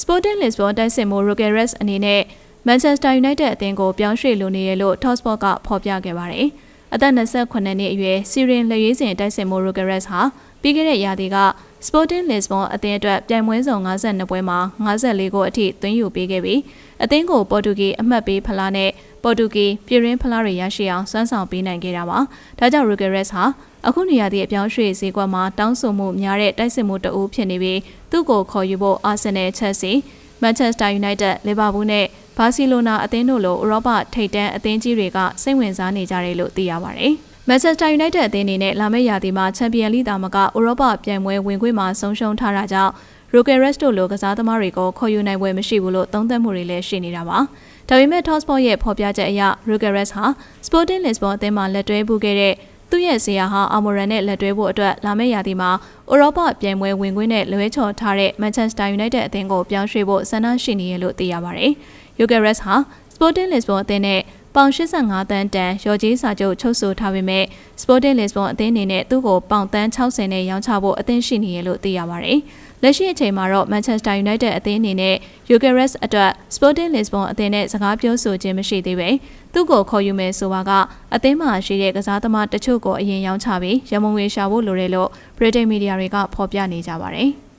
Sporting Lisbon တိုက်စစ်မှု Roqueres အနေနဲ့ Manchester United အသင်းကိုပြောင်းရွှေ့လိုနေရလို့ Talksport ကဖော်ပြခဲ့ပါတယ်။အသက်28နှစ်အရွယ်စီရင်လက်ရွေးစင်တိုက်စစ်မှု Roqueres ဟာပြီးခဲ့တဲ့ရာသီက Sporting Lisbon အသင်းအတွက်ပြိုင်ပွဲဆောင်52ပွဲမှာ54ဂိုးအထိသွင်းယူပေးခဲ့ပြီးအသင်းကိုပေါ်တူဂီအမှတ်ပေးဖလားနဲ့ ပေါ်တူဂီပြည်ရင်းဖလားတွေရရှိအောင်စွမ်းဆောင်ပေးနိုင်ခဲ့တာပါ။ဒါကြောင့် Roqueres ဟာအခုနေရာသည့်အပြောင်းရွှေ့ဈေးကွက်မှာတောင်းဆိုမှုများတဲ့တိုက်စစ်မှုတအူးဖြစ်နေပြီးသူ့ကိုခေါ်ယူဖို့အာဆင်နယ်ချက်စီမန်ချက်စတာယူနိုက်တက်လီဗာပူးနဲ့ဘာစီလိုနာအသင်းတို့လိုဥရောပထိပ်တန်းအသင်းကြီးတွေကစိတ်ဝင်စားနေကြတယ်လို့သိရပါတယ်။မန်ချက်စတာယူနိုက်တက်အသင်းအနေနဲ့လာမယ့်ရာသီမှာချန်ပီယံလိတာမကဥရောပပြိုင်ပွဲဝင်ခွင့်မှာဆုံးရှုံးထားတာကြောင့် ရိုကယ်ရက်စ်တို့လိုကစားသမားတွေကိုခေါ်ယူနိုင်ပွဲမရှိဘူးလို့သုံးသပ်မှုတွေလည်းရှိနေတာပါ။ဒါပေမဲ့ Topsport ရဲ့ဖော်ပြချက်အရ Roqueres ဟာ Sporting Lisbon အသင်းမှလက်တွဲပူးခဲ့တဲ့သူ့ရဲ့ဇာဟာအာမိုရန်နဲ့လက်တွဲဖို့အတွက်လာမယ့်ရာသီမှာဥရောပပြိုင်ပွဲဝင်ခွင့်နဲ့လွဲချော်ထားတဲ့ Manchester United အသင်းကိုပြောင်းရွှေ့ဖို့ဆန္ဒရှိနေရလို့သိရပါတယ်။ Roqueres ဟာ Sporting Lisbon အသင်းနဲ့ပေါင်85တန်းတန်ရော်ကြီးစာချုပ်ချုပ်ဆိုထားပေမဲ့ Sporting Lisbon အသင်းအနေနဲ့သူ့ကိုပေါင်တန်း60နဲ့ရောင်းချဖို့အသင့်ရှိနေရလို့သိရပါတယ်။ လက်ရှိအချိန်မှာတော့ Manchester United အသင်းအနေနဲ့ Eucharist အတွက် Sporting Lisbon အသင်းနဲ့စကားပြောဆိုခြင်းမရှိသေးပဲသူ့ကိုခေါ်ယူမယ်ဆိုပါကအသင်းမှာရှိတဲ့ကစားသမားတချို့ကိုအရင်ရောင်းချပြီးရမုံငွေရှာဖို့လိုတယ်လို့ British Media တွေကဖော်ပြနေကြပါတယ်။